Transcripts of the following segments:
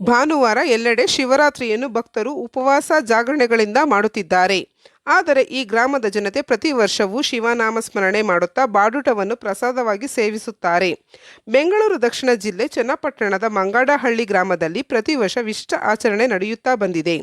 ಭಾನುವಾರ ಎಲ್ಲೆಡೆ ಶಿವರಾತ್ರಿಯನ್ನು ಭಕ್ತರು ಉಪವಾಸ ಜಾಗರಣೆಗಳಿಂದ ಮಾಡುತ್ತಿದ್ದಾರೆ. ಆದರೆ ಈ ಗ್ರಾಮದ ಜನತೆ ಪ್ರತಿ ವರ್ಷವೂ ಶಿವನಾಮ ಸ್ಮರಣೆ ಮಾಡುತ್ತಾ ಬಾಡೂಟವನ್ನು ಪ್ರಸಾದವಾಗಿ ಸೇವಿಸುತ್ತಾರೆ. ಬೆಂಗಳೂರು ದಕ್ಷಿಣ ಜಿಲ್ಲೆ ಚನ್ನಪಟ್ಟಣದ ಮಂಗಾಡಹಳ್ಳಿ ಗ್ರಾಮದಲ್ಲಿ ಪ್ರತಿ ವರ್ಷ ವಿಶಿಷ್ಟ ಆಚರಣೆ ನಡೆಯುತ್ತಾ ಬಂದಿದೆ.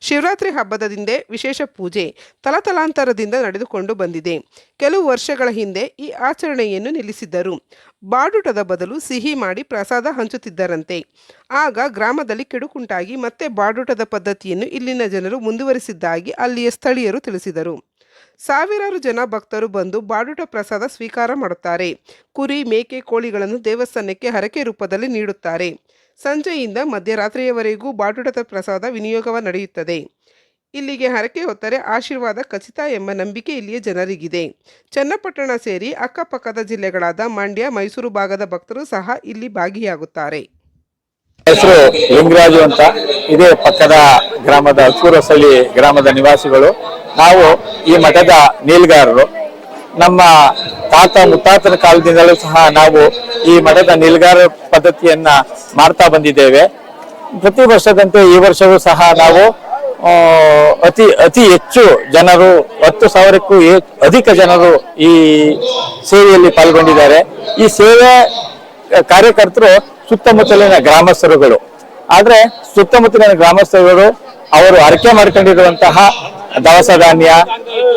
ಶಿವರಾತ್ರಿ ಹಬ್ಬದ ಹಿಂದೆ ವಿಶೇಷ ಪೂಜೆ, ತಲತಲಾಂತರದಿಂದ ನಡೆದುಕೊಂಡು ಬಂದಿದೆ. ಕೆಲವು ವರ್ಷಗಳ ಹಿಂದೆ ಈ ಆಚರಣೆಯನ್ನು ನಿಲ್ಲಿಸಿದ್ದರು. ಬಾಡೂಟದ ಬದಲು ಸಿಹಿ ಮಾಡಿ ಪ್ರಸಾದ ಹಂಚುತ್ತಿದ್ದರಂತೆ. ಆಗ ಗ್ರಾಮದಲ್ಲಿ ಕೆಡುಕುಂಟಾಗಿ ಮತ್ತೆ ಬಾಡೂಟದ ಪದ್ಧತಿಯನ್ನು ಇಲ್ಲಿನ ಜನರು ಮುಂದುವರಿಸಿದ್ದಾಗಿ ಅಲ್ಲಿಯ ಸ್ಥಳೀಯರು ತಿಳಿಸಿದರು. ಸಾವಿರಾರು ಜನ ಭಕ್ತರು ಬಂದು ಬಾಡೂಟ ಪ್ರಸಾದ ಸ್ವೀಕಾರ ಮಾಡುತ್ತಾರೆ. ಕುರಿ, ಮೇಕೆ, ಕೋಳಿಗಳನ್ನು ದೇವಸ್ಥಾನಕ್ಕೆ ಹರಕೆ ರೂಪದಲ್ಲಿ ನೀಡುತ್ತಾರೆ. ಸಂಜೆಯಿಂದ ಮಧ್ಯರಾತ್ರಿಯವರೆಗೂ ಬಾಡೂಟದ ಪ್ರಸಾದ ವಿನಿಯೋಗವ ನಡೆಯುತ್ತದೆ. ಇಲ್ಲಿಗೆ ಹರಕೆ ಹೊತ್ತರೆ ಆಶೀರ್ವಾದ ಖಚಿತ ಎಂಬ ನಂಬಿಕೆ ಇಲ್ಲಿಯ ಜನರಿಗಿದೆ. ಚನ್ನಪಟ್ಟಣ ಸೇರಿ ಅಕ್ಕಪಕ್ಕದ ಜಿಲ್ಲೆಗಳಾದ ಮಂಡ್ಯ, ಮೈಸೂರು ಭಾಗದ ಭಕ್ತರು ಸಹ ಇಲ್ಲಿ ಭಾಗಿಯಾಗುತ್ತಾರೆ. ಹೆಸರು ಲಿಂಗರಾಜು ಅಂತ. ಇದೇ ಪಕ್ಕದ ಗ್ರಾಮದ ಅಲ್ಕೂರಸಳ್ಳಿ ಗ್ರಾಮದ ನಿವಾಸಿಗಳು. ನಾವು ಈ ಮಠದ ನೀಲ್ಗಾರರು. ನಮ್ಮ ತಾತ ಮುತ್ತಾತನ ಕಾಲದಿಂದಲೂ ಸಹ ನಾವು ಈ ಮಠದ ನೀಲ್ಗಾರ ಪದ್ಧತಿಯನ್ನ ಮಾಡ್ತಾ ಬಂದಿದ್ದೇವೆ. ಪ್ರತಿ ವರ್ಷದಂತೆ ಈ ವರ್ಷವೂ ಸಹ ನಾವು ಅತಿ ಅತಿ ಹೆಚ್ಚು ಜನರು, ಹತ್ತು ಸಾವಿರಕ್ಕೂ ಅಧಿಕ ಜನರು ಈ ಸೇವೆಯಲ್ಲಿ ಪಾಲ್ಗೊಂಡಿದ್ದಾರೆ. ಈ ಸೇವೆ ಕಾರ್ಯಕರ್ತರು ಸುತ್ತಮುತ್ತಲಿನ ಗ್ರಾಮಸ್ಥರುಗಳು. ಆದ್ರೆ ಸುತ್ತಮುತ್ತಲಿನ ಗ್ರಾಮಸ್ಥರುಗಳು ಅವರು ಅರಕೆ ಮಾಡ್ಕೊಂಡಿರುವಂತಹ ದವಸ ಧಾನ್ಯ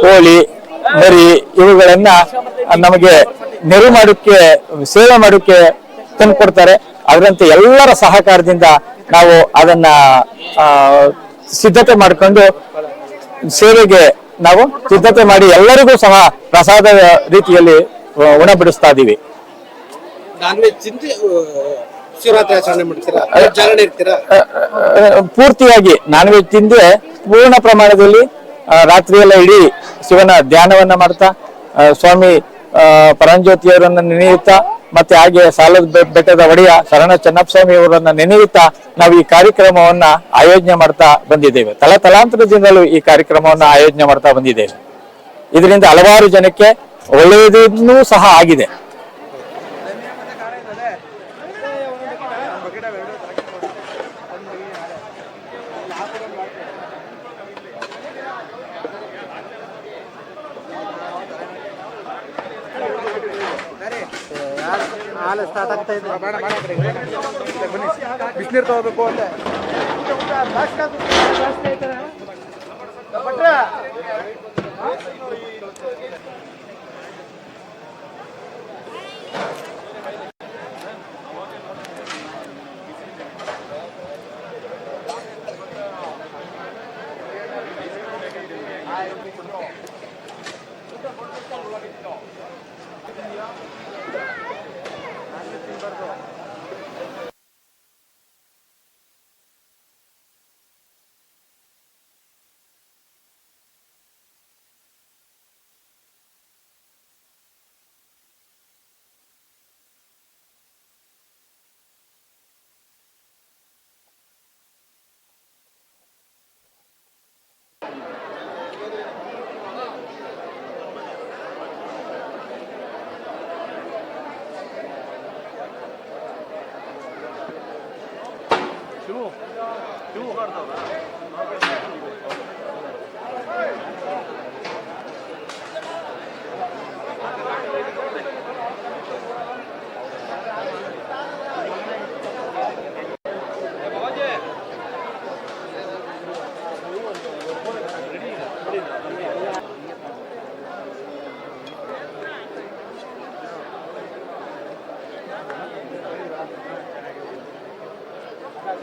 ಕೋಳಿ ಮರಿ ಇವುಗಳನ್ನ ನಮಗೆ ನೆರವು ಮಾಡೋಕ್ಕೆ ಸೇವೆ ಮಾಡೋಕ್ಕೆ ತಂದುಕೊಡ್ತಾರೆ ಅದರಂತೆ ಎಲ್ಲರ ಸಹಕಾರದಿಂದ ನಾವು ಅದನ್ನ ಸಿದ್ಧತೆ ಮಾಡಿಕೊಂಡು ಸೇವೆಗೆ ನಾವು ಸಿದ್ಧತೆ ಮಾಡಿ ಎಲ್ಲರಿಗೂ ಸಹ ಪ್ರಸಾದ ರೀತಿಯಲ್ಲಿ ಉಣಬಡಿಸ್ತಾ ಇದ್ದೀವಿ ಶಿವರಾತ್ರಿ ಆಚರಣೆ ಮಾಡ್ತೀರಾ? ಜಾಗರಣೆ ಇರ್ತೀರಾ? ಪೂರ್ತಿಯಾಗಿ ನಾನ್ ವೆಜ್ ತಿಂದೆ ಪೂರ್ಣ ಪ್ರಮಾಣದಲ್ಲಿ ರಾತ್ರಿ ಎಲ್ಲ ಇಡೀ ಶಿವನ ಧ್ಯಾನವನ್ನ ಮಾಡ್ತಾ ಸ್ವಾಮಿ ಪರಂಜ್ಯೋತಿಯವರನ್ನ ನೆನೆಯುತ್ತಾ, ಮತ್ತೆ ಹಾಗೆ ಸಾಲದ ಬೆಟ್ಟದ ಒಡೆಯ ಶರಣ ಚನ್ನಪ್ಪಸ್ವಾಮಿ ಅವರನ್ನ ನೆನೆಯುತ್ತಾ, ನಾವು ಈ ಕಾರ್ಯಕ್ರಮವನ್ನ ಆಯೋಜನೆ ಮಾಡ್ತಾ ಬಂದಿದ್ದೇವೆ. ತಲತಲಾಂತರದಿಂದಲೂ ಈ ಕಾರ್ಯಕ್ರಮವನ್ನ ಆಯೋಜನೆ ಮಾಡ್ತಾ ಬಂದಿದ್ದೇವೆ. ಇದರಿಂದ ಹಲವಾರು ಜನಕ್ಕೆ ಒಳ್ಳೆಯದನ್ನೂ ಸಹ ಆಗಿದೆ. ಹಾಲು ಸ್ಟಾರ್ಟ್ ಆಗ್ತಾ ಇದೆ. ಬಿಸಿನೀರು ತಗೋಬೇಕು ಅಂತ. Thank you. Perdão. Duo. Duo har da. Thank you. 何?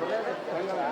ಆಗುತ್ತೆ ಅಂದರೆ